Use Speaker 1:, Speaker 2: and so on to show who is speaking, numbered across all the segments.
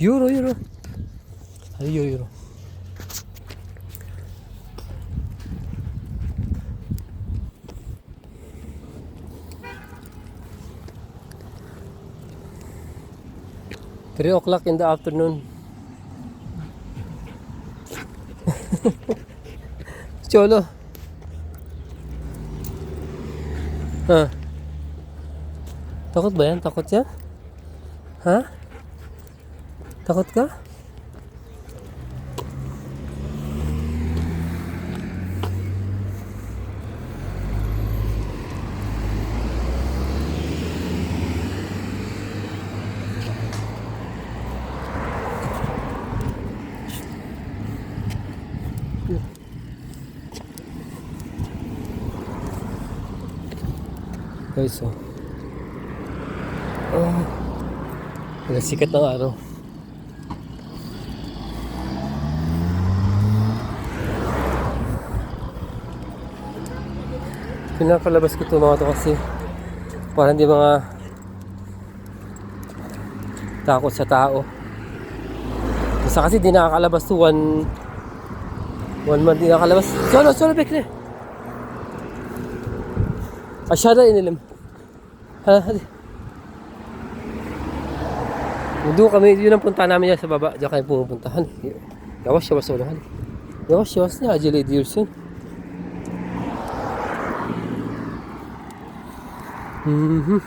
Speaker 1: Euro, euro. Ay, euro, euro. Three o'clock in the afternoon. Cholo. Ha? Takot ba? Takot yan? Ha? Takot ka? Guys, oh. Oh. Nagsikat ng araw. Pinakalabas ko ito mga to kasi para hindi mga takot sa tao. Basta kasi di nakakalabas to one one month di nakakalabas. Solo, solo, bekle. Aşağıda inelim. Ha, hadi. Doon kami, yun ang punta namin yan sa baba. Diyan kami pumupunta. Hadi. Yavaş yavaş oğlum hadi. Yavaş yavaş ne acele ediyorsun? Hı hı.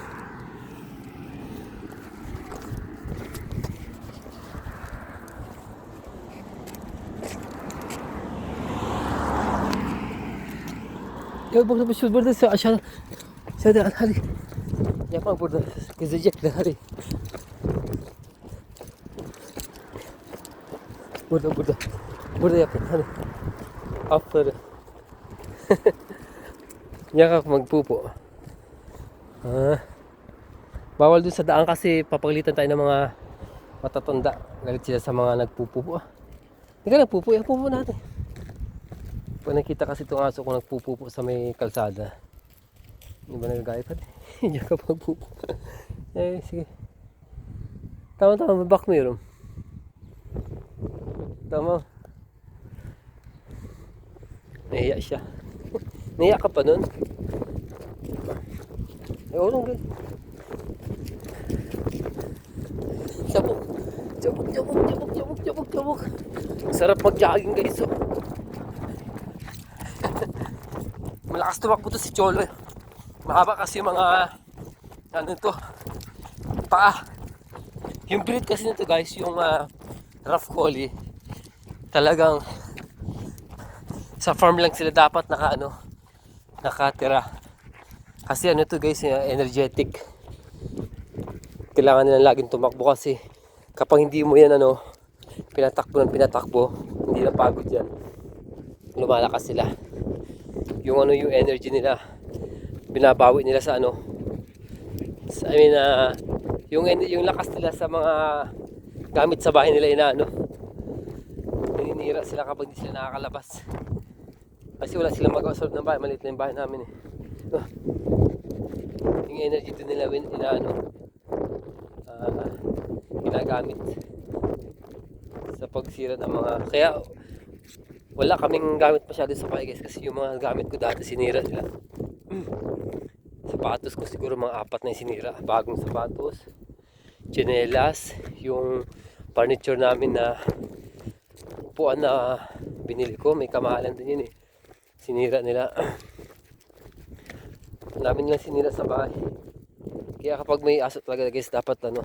Speaker 1: Ya bak bak şu burada aşağıda. Şöyle hadi. Yapma burada. Gezecekler hadi. Burada burada. Burada yapın hadi. Aferin. Yakak magpupo. Ah. Bawal dun sa daan kasi papagalitan tayo ng mga matatanda. Galit sila sa mga nagpupupo. Hindi ka nagpupo, yan pupo natin. Pag nakita kasi itong aso ko nagpupupo sa may kalsada. Hindi ba nagagayat pa? Hindi ka magpupo. eh, sige. Tama tama, may back mirror. Tama. Nahiya siya. Nahiya ka pa nun? Eh, oo lang. Sabok. Sabok, sabok, sabok, sabok, sabok. Sarap mag-jogging guys. Oh. Malakas tumakbo to si Cholo. eh. Mahaba kasi mga ano to paa. Yung breed kasi nito guys, yung ah, rough collie. Talagang sa farm lang sila dapat naka ano nakatira. Kasi ano to guys, eh, energetic. Kailangan nila laging tumakbo kasi kapag hindi mo yan ano pinatakbo ng pinatakbo, hindi na pagod yan. Lumalakas sila yung ano yung energy nila binabawi nila sa ano sa, I mean ah, yung yung lakas nila sa mga gamit sa bahay nila ina ano naninira sila kapag di sila nakakalabas kasi wala silang magawa sa loob ng bahay maliit na yung bahay namin eh Ah. Yung energy din nila win ina ano ah, ginagamit sa pagsira ng mga kaya wala kaming gamit masyado sa bahay guys kasi yung mga gamit ko dati sinira nila. Sapatos ko siguro mga apat na yung sinira. Bagong sapatos, tsinelas, yung furniture namin na upuan na binili ko. May kamahalan din yun eh. Sinira nila. namin lang sinira sa bahay. Kaya kapag may aso talaga guys, dapat ano,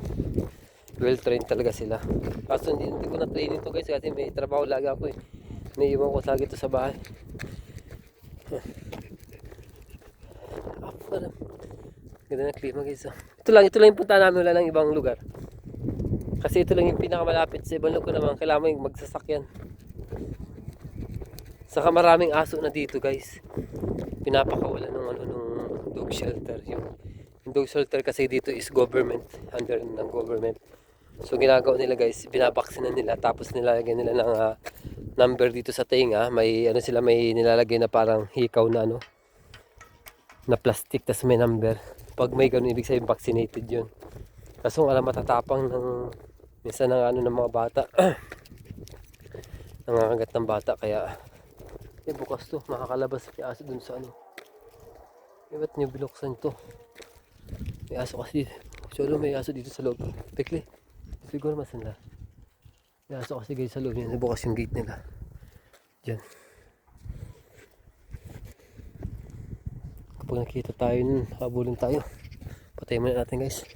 Speaker 1: well trained talaga sila. Kaso hindi, hindi ko na training to guys kasi may trabaho lagi ako eh. May iwan ko lagi ito sa bahay. Ah, parang Ganda ng klima guys. oh. Ito lang, ito lang yung punta namin. Wala lang ibang lugar. Kasi ito lang yung pinakamalapit sa ibang lugar naman. Kailangan mo yung magsasakyan. Saka maraming aso na dito guys. Pinapakawalan ng ano nung dog shelter. Yung, yung dog shelter kasi dito is government. Under ng government. So ginagawa nila guys, binabaksin na nila tapos nilalagyan nila ng ah, number dito sa tenga. May ano sila may nilalagay na parang hikaw na ano na plastic tas may number. Pag may ganun ibig sabihin vaccinated 'yun. Kaso alam matatapang ng Minsan ang ano ng mga bata. Nangangagat ng bata kaya eh bukas to. Makakalabas si aso dun sa ano. Eh ba't niyo binuksan to? May aso kasi. Solo may aso dito sa loob. Tekli. Siguro mas nila. May aso kasi guys sa loob niya. Nabukas yung gate nila. Diyan. Kapag nakita tayo nun, habulin tayo. Patayin muna natin guys.